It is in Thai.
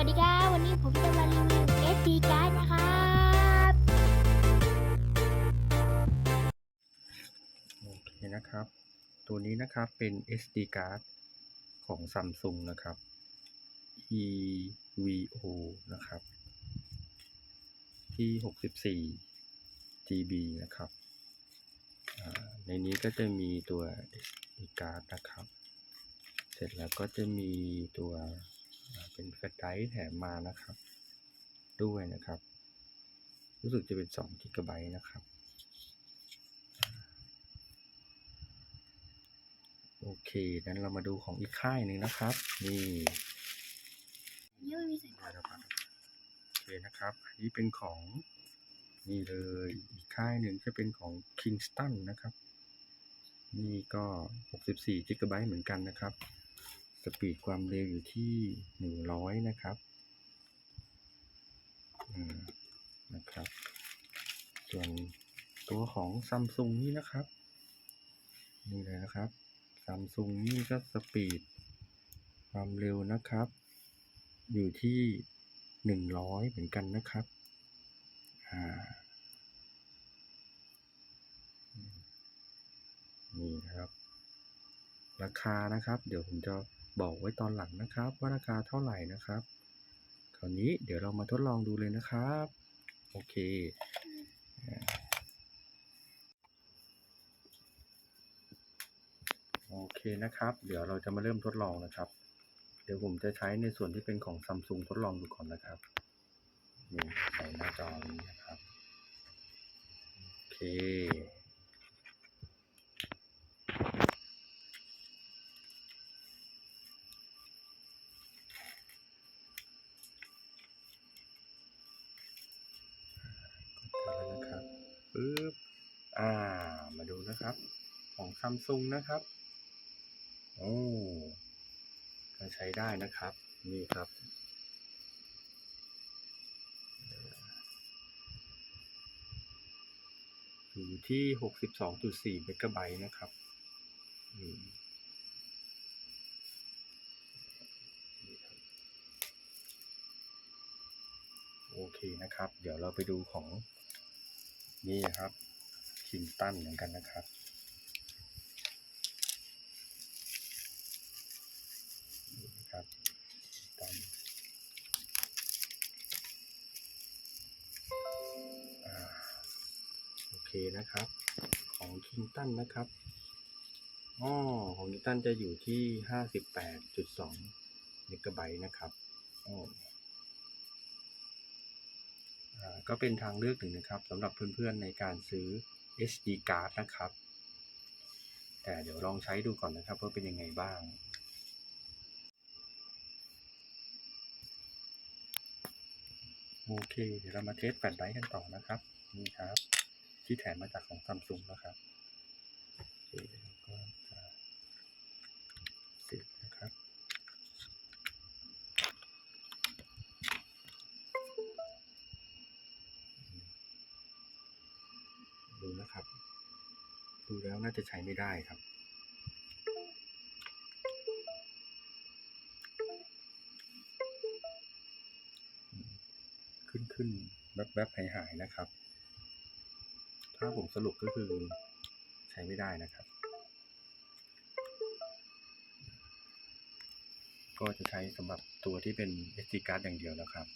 วัสดีครับ วันนี้ผมจะมารีวิว SD card นะครับ โอเคนะครับ ตัวนี้นะครับเป็น SD card ของ Samsung นะครับ EVO นะครับ ที่ 64 GB นะครับ ในนี้ก็จะมีตัว SD card นะครับ เสร็จแล้วก็จะมีตัว อ่าเป็นแฟลชไดรฟ์แถมมานะครับ ด้วยนะครับ รู้สึกจะเป็น2 GB นะครับ โอเคงั้นเรามาดูของอีกค่ายหนึ่งนะครับ นี่นะครับโอเคนะครับ อันนี้เป็นของนี่เลยอีกค่ายหนึ่งจะเป็นของ Kingston นะครับ นี่ก็ 64 g b เหมือนกันนะครับ สปีดความเร็วอยู่ที่100นะครับอืมนะครับ ส่วนตัวของ Samsung นี่นะครับ นี่เลยนะครับซัมซุงนี่ก็สปีดความเร็วนะครับ อยู่ที่หนึ่งร้อยเหมือนกันนะครับอ่านี่นะครับ ราคานะครับ เดี๋ยวผมจะ บอกไว้ตอนหลังนะครับ ว่าราคาเท่าไหร่นะครับ คราวนี้เดี๋ยวเรามาทดลองดูเลยนะครับ โอเคโอเคนะครับ เดี๋ยวเราจะมาเริ่มทดลองนะครับ เดี๋ยวผมจะใช้ในส่วนที่เป็นของซัมซุงทดลองดูก่อนนะครับนี่ใส่หน้าจอนี้นะครับ โอเค นะครับ ของซัมซุงนะครับ โอ้ก็ใช้ได้นะครับ นี่ครับ อยู่ที่ 62.4เมกะไบต์นะครับอืมนี่ครับโอเคนะครับ เดี๋ยวเราไปดูของนี่นะครับ คิงตันเหมือนกันนะครับนี่นะครับตันโอเคนะครับ ของคิงตันนะครับอ๋อของคิงตันจะอยู่ที่58.2เมกะไบต์นะครับอ๋ออ่าก็เป็นทางเลือกหนึ่งนะครับสำหรับเพื่อนๆในการซื้อ SD card นะครับ แต่เดี๋ยวลองใช้ดูก่อนนะครับว่าเป็นยังไงบ้างโอเค เดี๋ยวเรามาเทสแฟลชไดรฟ์กันต่อนะครับ นี่ครับ ที่แถมมาจากของซัมซุงนะครับโอเคแล้วก็จะเสร็จนะครับ ดู นะครับ ดูแล้วน่าจะใช้ไม่ได้ครับ ขึ้นขึ้นแวบแวบหายหายนะครับ ถ้าผมสรุปก็คือใช้ไม่ได้นะครับ ก็จะใช้สำหรับตัวที่เป็น SD card อย่างเดียวนะครับ